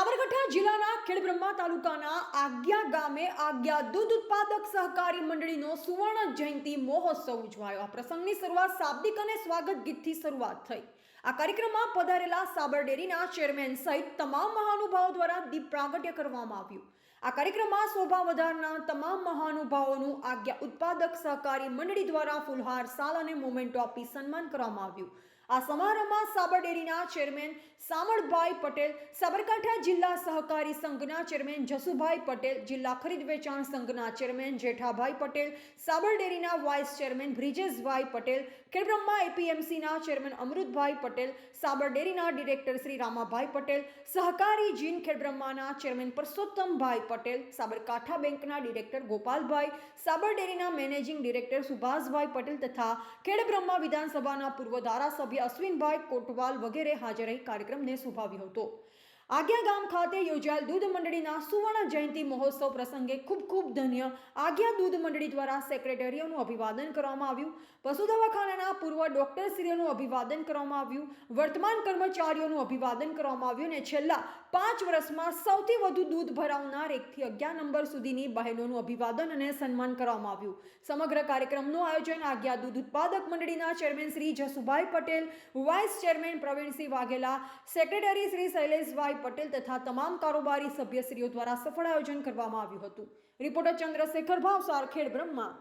સાબરકાંઠા જિલ્લાના ખેડબ્રહ્મા તાલુકાના આગિયા ગામે આજ્ઞા દૂધ ઉત્પાદક સહકારી મંડળીનો સુવર્ણ જયંતિ મહોત્સવ ઉજવાયો. આ પ્રસંગની શરૂઆત શાબ્દિક અને સ્વાગત ગીતથી શરૂઆત થઈ. આ કાર્યક્રમમાં પધારેલા સાબર ડેરીના ચેરમેન સહિત તમામ મહાનુભાવો દ્વારા દીપ પ્રાગટ્ય કરવામાં આવ્યું. આ કાર્યક્રમમાં શોભા વધારના તમામ મહાનુભાવોનું આજ્ઞા ઉત્પાદક સહકારી મંડળી દ્વારા ફુલહાર, સાલ અને મોમેન્ટો આપી સન્માન કરવામાં આવ્યું. આ સમારોહમાં સાબર ડેરીના ચેરમેન સામળભાઈ પટેલ, સાબરકાંઠા જિલ્લા સહકારી સંઘના ચેરમેન જસુભાઈ પટેલ, જિલ્લા ખરીદ વેચાણ સંઘના ચેરમેન જેઠાભાઈ પટેલ, સાબર ડેરીના વાઇસ ચેરમેન બ્રિજેશભાઈ પટેલ, ખેડબ્રહ્મા એપીએમસીના ચેરમેન અમૃતભાઈ પટેલ, સાબર ડેરીના ડિરેક્ટર શ્રી રામાભાઈ પટેલ, સહકારી જીન ખેડબ્રહ્માના ચેરમેન પરસોત્તમભાઈ પટેલ, સાબરકાંઠા બેંકના ડિરેક્ટર ગોપાલભાઈ, સાબર ડેરીના મેનેજિંગ ડિરેક્ટર સુભાષભાઈ પટેલ તથા ખેડબ્રહ્મા વિધાનસભાના પૂર્વ ધારાસભ્ય અશ્વિનભાઈ કોટવાલ વગેરે હાજર રહી કાર્યક્રમને શુભાવ્યો હતો. આજ્ઞા ગામ ખાતે યોજાયેલ દૂધ મંડળીના સુવર્ણ જયંતિ મહોત્સવ પ્રસંગે ખૂબ ખૂબ ધન્ય આજ્ઞા દૂધ મંડળી દ્વારા સેક્રેટરીઓનું અભિવાદન કરવામાં આવ્યું. પશુ દવાખાનાના પૂર્વ ડોક્ટરશ્રીઓનું અભિવાદન કરવામાં આવ્યું. વર્તમાન કર્મચારીઓનું અભિવાદન કરવામાં આવ્યું અને છેલ્લા પાંચ વર્ષમાં સૌથી વધુ દૂધ ભરાવનાર એકથી અગિયાર નંબર સુધીની બહેનોનું અભિવાદન અને સન્માન કરવામાં આવ્યું. સમગ્ર કાર્યક્રમનું આયોજન આજ્ઞા દૂધ ઉત્પાદક મંડળીના chairman Shri Jasubhai Patel, vice chairman Pravinsinh Vaghela, secretary Shri Shaileshbhai Patel તથા તમામ કારોબારી સભ્યશ્રીઓ દ્વારા સફળ આયોજન કરવામાં આવ્યું હતું. રિપોર્ટર ચંદ્રશેખર ભાવસાર ખેડ બ્રહ્મા